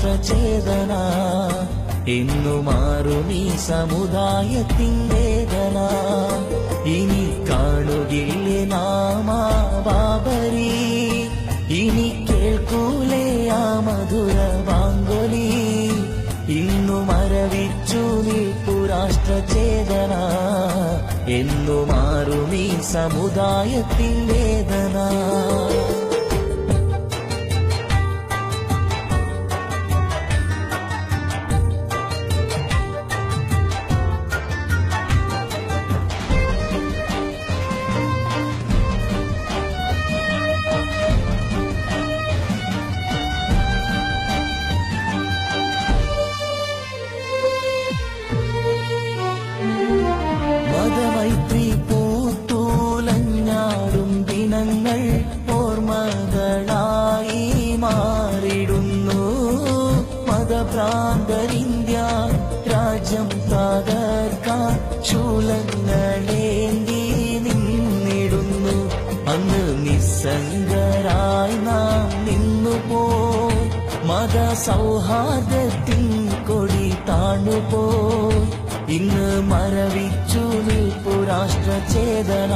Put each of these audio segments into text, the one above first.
രാഷ്ട്രചേതന എന്നു മാറും ഈ സമുദായത്തിൻ വേദന. ഇനി കാണുകില്ലേ നാമാ ബാബരി. ഇനി കേൾക്കൂലേ ആ മധുര വാങ്കൊലി ഇന്നു മരവിച്ചു നിൽപ്പു രാഷ്ട്രചേതന. എന്നു മാറും ഈ സമുദായത്തിൻ വേദന. ഓർമ്മകളായി മാറിടുന്നു. മതഭ്രാന്തരിന്ത്യ രാജ്യം തകർക്കാൻ ശൂലങ്ങളേന്തി നിന്നിടുന്നു. അന്ന് നിസ്സംഗരായി നാം നിന്നുപോയി. മത സൗഹാർദ്ദത്തിൻ കൊടി താണുപോ ഇന്ന് മരവിച്ചു നിൽപ്പു രാഷ്ട്രചേതന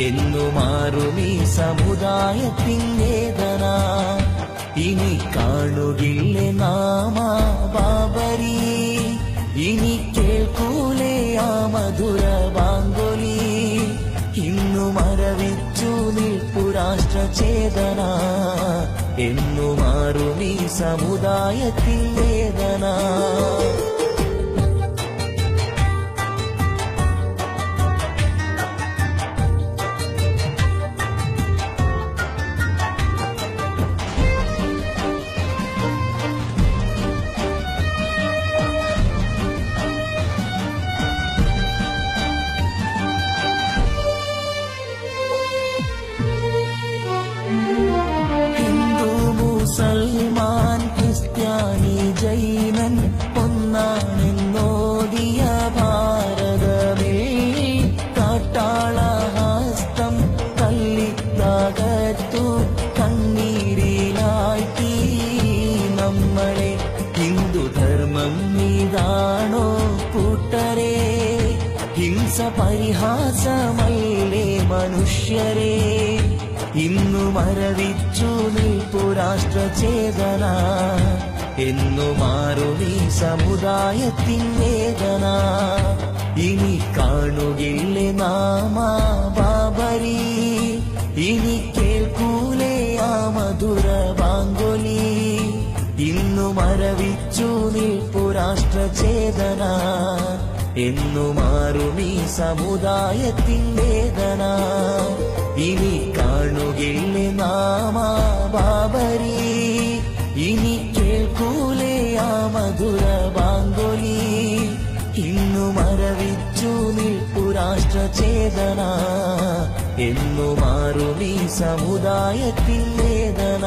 എന്നു മാറും ഈ സമുദായത്തിൻ വേദന ഇനി കാണുകില്ലേ നാമാ ബാബരി ഇനി കേൾക്കൂലേ ആ മധുര ബാങ്കൊലി ഇന്നു മരവിച്ചു നിൽപ്പു രാഷ്ട്രചേതന എന്നു മാറും ഈ ഹിന്ദുധർമ്മം നീതാണോ കൂട്ടരെ? ഹിംസ പരിഹാസമല്ലേ മനുഷ്യരെ? ഇന്നു മരവിച്ചു നിൽപ്പു രാഷ്ട്രചേതന. എന്നു മാറുവി സമുദായത്തിൻ വേദന. ഇനി കാണുകില്ലേ നാമാ രാഷ്ട്രചേതന എന്നു മാറും ഈ സമുദായത്തിൻ വേദന. ഇനി കാണുകില്ലേ നാമാ ബാബരി. ഇനി കേൾക്കൂലേ ആ മധുര ബാങ്കൊലി. ഇന്നു മരവിച്ചു നിൽപ്പു രാഷ്ട്രചേതന. എന്നു മാറും ഈ സമുദായത്തിൻ വേദന.